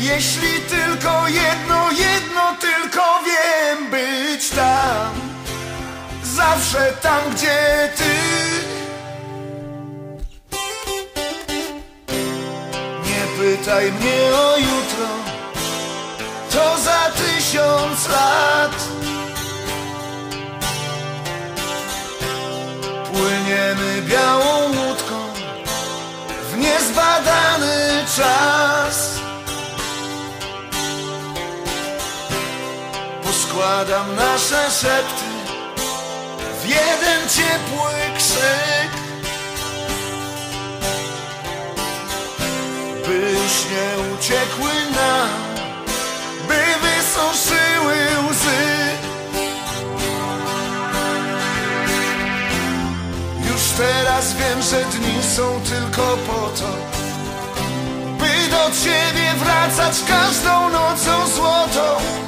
Jeśli tylko jedno, jedno tylko wiem być tam, zawsze tam, gdzie ty. Nie pytaj mnie o jutro, to za tysiąc lat. Płyniemy białą łódką w niezbadany czas. Poskładam nasze szepty w jeden ciepły krzyk. By już nie uciekły nam, by wysuszyły łzy. Już teraz wiem, że dni są tylko po to, by do ciebie wracać każdą nocą złotą.